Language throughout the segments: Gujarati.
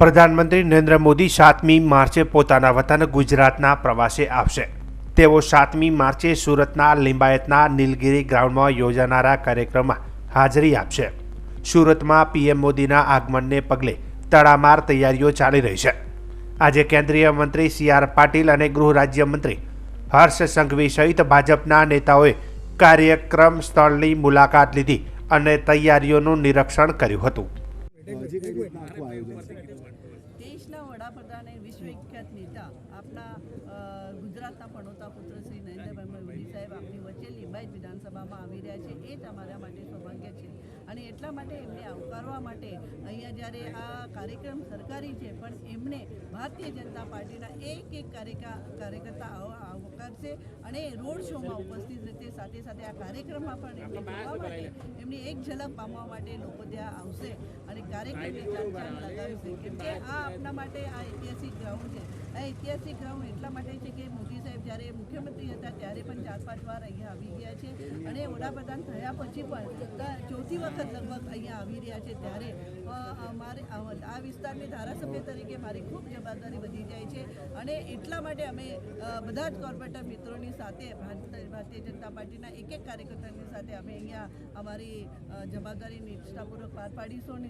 પ્રધાનમંત્રી નરેન્દ્ર મોદી સાતમી માર્ચે પોતાના વતન ગુજરાતના પ્રવાસે આવશે. તેઓ સાતમી માર્ચે સુરતના લિંબાયતના નીલગિરી ગ્રાઉન્ડમાં યોજાનારા કાર્યક્રમમાં હાજરી આપશે. સુરતમાં પીએમ મોદીના આગમનને પગલે તડામાર તૈયારીઓ ચાલી રહી છે. આજે કેન્દ્રીય મંત્રી સી આર પાટીલ અને ગૃહ રાજ્યમંત્રી હર્ષ સંઘવી સહિત ભાજપના નેતાઓએ કાર્યક્રમ સ્થળની મુલાકાત લીધી અને તૈયારીઓનું નિરીક્ષણ કર્યું હતું. દેશના વડાપ્રધાન અને વિશ્વવિખ્યાત નેતા આપના અ, ગુજરાતના પણોતા પુત્ર શ્રી નરેન્દ્રભાઈ મોદી સાહેબ આપની વચ્ચે લિંબાયત વિધાનસભામાં આવી રહ્યા છે. એ જ અમારા માટે સૌભાગ્ય છે. અને એટલા માટે એમને આવકારવા માટે અહીંયા જ્યારે આ કાર્યક્રમ સરકારી છે પણ એમને ભારતીય જનતા પાર્ટીના એક એક કાર્યકા કાર્યકર્તા આવકારશે અને રોડ શોમાં ઉપસ્થિત રહેશે સાથે સાથે આ કાર્યક્રમમાં પણ એમને જોવા માટે એમની એક ઝલક પામવા માટે લોકો ત્યાં આવશે અને કાર્યક્રમની ચાંદ લગાવશે કેમ કે આ આપણા માટે આ ઐતિહાસિક ગ્રાઉન્ડ છે. આ ઐતિહાસિક ગ્રાઉન્ડ એટલા માટે છે કે મોદી સાહેબ જ્યારે મુખ્યમંત્રી હતા ત્યારે પણ ચાર પાંચ વાર અહીંયા આવી ગયા છે અને વડાપ્રધાન થયા પછી પણ ચોથી વખત લગભગ અહીંયા આવી રહ્યા છે ત્યારે અમારે આ વિસ્તારની ધારાસભ્ય તરીકે મારી ખૂબ જવાબદારી વધી જાય છે અને એટલા માટે અમે બધા જ કોર્પોરેટર મિત્રોની સાથે ભારત- ભારતીય જનતા પાર્ટીના એક એક કાર્યકર્તાની સાથે અમે અહીંયા અમારી જવાબદારી નિષ્ઠાપૂર્વક પાર પાડીશું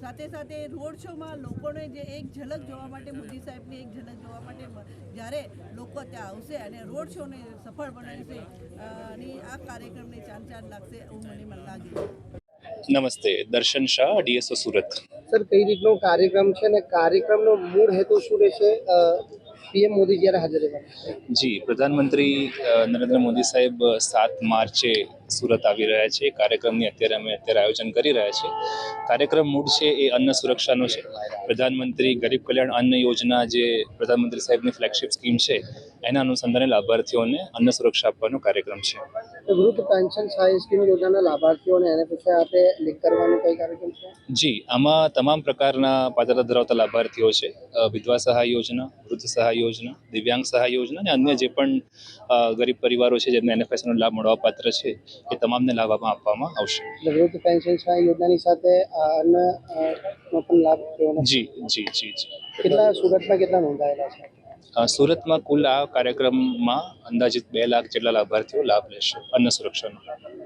સાથે સાથે રોડ શોમાં લોકોને જે એક ઝલક જોવા માટે, મોદી સાહેબની એક ઝલક જોવા માટે જ્યારે લોકો ત્યાં આવશે અને રોડ શોને સફળ બનાવશે અને આ કાર્યક્રમને ચાર ચાર લાગશે એવું મને મને લાગે. નમસ્તે દર્શન શાહ ડીએસઓ સુરત. સર કઈ રીતનો કાર્યક્રમ છે અને કાર્યક્રમનો મૂળ હેતુ શું રહેશે? પીએમ મોદી જ્યારે હાજર રહેવાના જી પ્રધાનમંત્રી નરેન્દ્ર મોદી સાહેબ સાત માર્ચે સુરત આવી રહ્યા છે. કાર્યક્રમની અત્યારે અમે અત્યારે આયોજન કરી રહ્યા છે. કાર્યક્રમ મૂળ છે એ અન્ન સુરક્ષાનો છે. પ્રધાનમંત્રી ગરીબ કલ્યાણ અન્ન યોજના જે પ્રધાનમંત્રી સાહેબની ફ્લેગશિપ સ્કીમ છે એના અનુસંધાને લાભાર્થીઓને અન્ન સુરક્ષા આપવાનો કાર્યક્રમ છે. વૃદ્ધ પેન્શન સહાય સ્કીમ યોજનાના લાભાર્થીઓને એને પછી આપે લિંક કરવાનો કઈ કાર્યક્રમ છે? જી આમાં તમામ પ્રકારના પાત્રતા ધરાવતા લાભાર્થીઓ છે. વિધવા સહાય યોજના વૃદ્ધ સહાય યોજના દિવ્યાંગ સહાય યોજના અને અન્ય જે પણ ગરીબ પરિવારો છે જેમને એનએફએસનો લાભ મળવા પાત્ર છે એ તમામને લાભ આપવામાં આવશે. વૃદ્ધ પેન્શન સહાય યોજનાની સાથે અન્ય પણ લાભ જી જી જી જી. કેટલા સુરતમાં કેટલા નોંધાયેલા છે? સુરતમાં કુલ આ કાર્યક્રમમાં અંદાજિત બે લાખ જેટલા લાભાર્થીઓ લાભ લેશે અન્ન સુરક્ષાનો.